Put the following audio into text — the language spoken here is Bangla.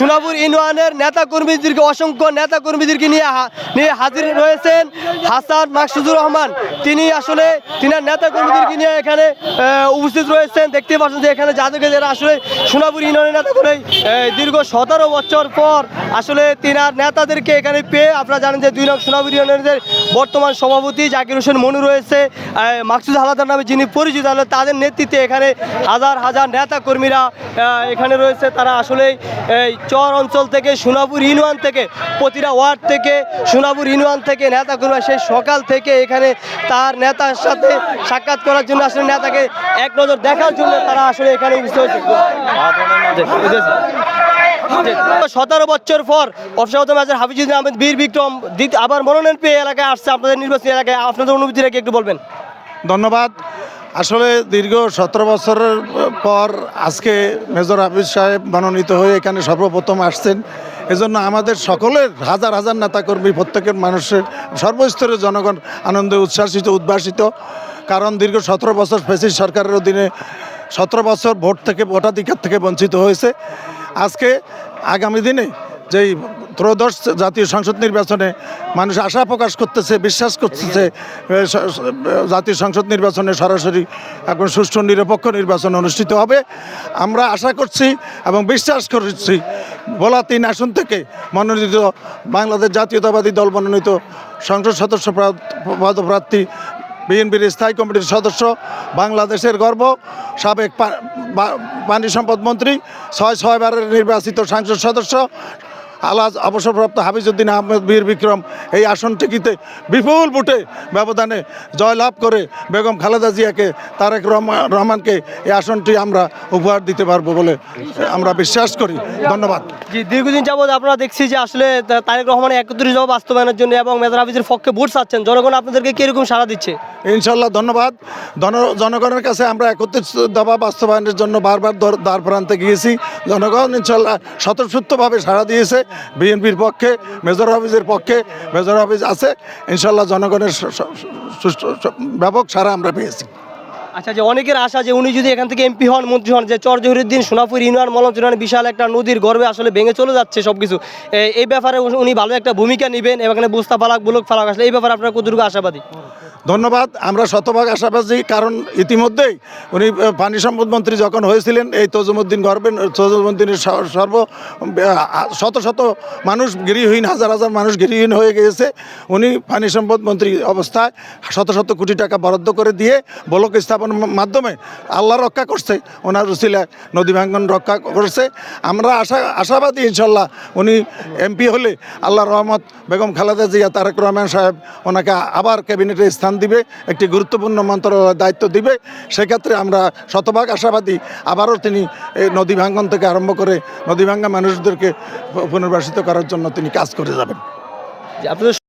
সোনাপুর ইউনিয়নের নেতা কর্মীদেরকে অসংখ্য নেতা কর্মীদেরকে নিয়ে নিয়ে হাজির রয়েছেন হাসান মাকসুদুর রহমান। তিনি আসলে তিনার নেতা কর্মীদেরকে নিয়ে এখানে উপস্থিত রয়েছেন। দেখতে পাচ্ছেন যে এখানে যাদেরকে যারা আসলে সোনাপুর ইউনিয়নের নেতা করে দীর্ঘ সতেরো বছর পর আসলে তিনার নেতাদেরকে এখানে পেয়ে আপনারা জানেন যে দুই নং সোনাপুর ইউনিয়নের বর্তমান সভাপতি জাকির হোসেন মনু রয়েছে। মাকসুদ হালাদার নামে যিনি পরিচিত হলো তাদের নেতৃত্বে এখানে হাজার হাজার নেতা কর্মীরা এখানে রয়েছে। তারা আসলে চর অঞ্চল থেকে, সোনাপুর ইউনিয়ন থেকে, প্রতিটা ওয়ার্ড থেকে, সোনাপুর ইউনিয়ন থেকে নেতা কর্মীরা সেই সকাল থেকে এখানে তার নেতার সাথে সাক্ষাৎ করার জন্য আসলে নেতাকে এক নজর দেখার জন্য তারা আসলে এখানে সতেরো বছর পর অফিসার মাঝের হাফিজুদ্দিন আহমেদ বীর বিক্রম আবার মনোনয়ন পেয়ে এলাকায় আসছে, আপনাদের নির্বাচনী এলাকায়। আপনাদের অনুভূতি রেখে একটু বলবেন? ধন্যবাদ। আসলে দীর্ঘ সতেরো বছরের পর আজকে মেজর হাফিজ সাহেব মনোনীত হয়ে এখানে সর্বপ্রথম আসছেন। এজন্য আমাদের সকলের, হাজার হাজার নেতাকর্মী, প্রত্যেকের মানুষের সর্বস্তরের জনগণ আনন্দে উচ্ছ্বাসিত, উদ্ভাসিত। কারণ দীর্ঘ সতেরো বছর ফেসিস সরকারের অধীনে সতেরো বছর ভোট থেকে ভোটাধিকার থেকে বঞ্চিত হয়েছে। আজকে আগামী দিনে যেই ত্রয়োদশ জাতীয় সংসদ নির্বাচনে মানুষ আশা প্রকাশ করতেছে, বিশ্বাস করতেছে জাতীয় সংসদ নির্বাচনে সরাসরি এখন সুষ্ঠু নিরপেক্ষ নির্বাচন অনুষ্ঠিত হবে। আমরা আশা করছি এবং বিশ্বাস করছি ভোলা তিন আসন থেকে মনোনীত বাংলাদেশ জাতীয়তাবাদী দল মনোনীত সংসদ সদস্য প্রা- পদপ্রার্থী বিএনপির স্থায়ী কমিটির সদস্য, বাংলাদেশের গর্ব, সাবেক পানি সম্পদ মন্ত্রী, ছয়, ছয়বারের নির্বাচিত সংসদ সদস্য আলাজ অবসরপ্রাপ্ত হাফিজউদ্দিন আহমেদ বীর বিক্রম এই আসনটিতে বিপুল ভোটে ব্যবধানে জয়লাভ করে বেগম খালেদা জিয়াকে তারেক রহমান- রহমানকে এই আসনটি আমরা উপহার দিতে পারব বলে আমরা বিশ্বাস করি। ধন্যবাদ। জি দীর্ঘদিন যাবৎ আপনারা দেখছি যে আসলে তারেক রহমানের একত্রিশ দফা বাস্তবায়নের জন্য এবং মেজর হাফিজের পক্ষে ভোট চাচ্ছেন। জনগণ আপনাদেরকে কীরকম সাড়া দিচ্ছে? ইনশাল্লাহ ধন্যবাদ। জন- জনগণের কাছে আমরা একত্রিশ দফা বাস্তবায়নের জন্য বারবার দর- দ্বার প্রান্তে গিয়েছি। জনগণ ইনশাল্লাহ স্বতঃস্ফূর্তভাবে সাড়া দিয়েছে। বিএনপির পক্ষে মেজর অফিসের পক্ষে মেজর অফিস আছে। ইনশাল্লাহ জনগণের ব্যাপক সারা আমরা পেয়েছি। আচ্ছা যে অনেকের আশা যে উনি যদি এখান থেকে এমপি হন, মন্ত্রী হন, যে চর জহিরুদ্দিন সোনাপুর ইউনিয়ন মলম ইউনিয়ন বিশাল একটা নদীর গর্বে আসলে ভেঙে চলে যাচ্ছে সব কিছু এই ব্যাপারে উনি- ভালো একটা ভূমিকা নেবেন এবং এখানে বুস্তা, ফালাক, বুলক, ফালাক আসলে এই ব্যাপারে আপনার কতটুকু আশাবাদী? ধন্যবাদ। আমরা শতভাগ আশাবাদী, কারণ ইতিমধ্যেই উনি পানি সম্পদ মন্ত্রী যখন হয়েছিলেন, এই তজুমুদ্দিন গর্বেন তজুমুদ্দিনের সর্ব শত শত মানুষ গৃহহীন, হাজার হাজার মানুষ গৃহহীন হয়ে গিয়েছে। উনি পানি সম্পদ মন্ত্রী অবস্থায় শত শত কোটি টাকা বরাদ্দ করে দিয়ে, ব্লক স্থাপনের মাধ্যমে আল্লাহ রক্ষা করছে। ওনার উসিলায় নদী ভাঙ্গন রক্ষা করছে। আমরা আশা, আশাবাদী ইনশাল্লাহ উনি এমপি হলে আল্লাহ রহমত বেগম খালেদা জিয়া, তারেক রহমান সাহেব ওনাকে আবার ক্যাবিনেটে স্থান দিবে, একটি গুরুত্বপূর্ণ মন্ত্রণালয়ের দায়িত্ব দিবে। সেক্ষেত্রে আমরা শতভাগ আশাবাদী আবারও তিনি এই নদী ভাঙ্গন থেকে আরম্ভ করে নদী ভাঙ্গা মানুষদেরকে পুনর্বাসিত করার জন্য তিনি কাজ করে যাবেন। আপনাদের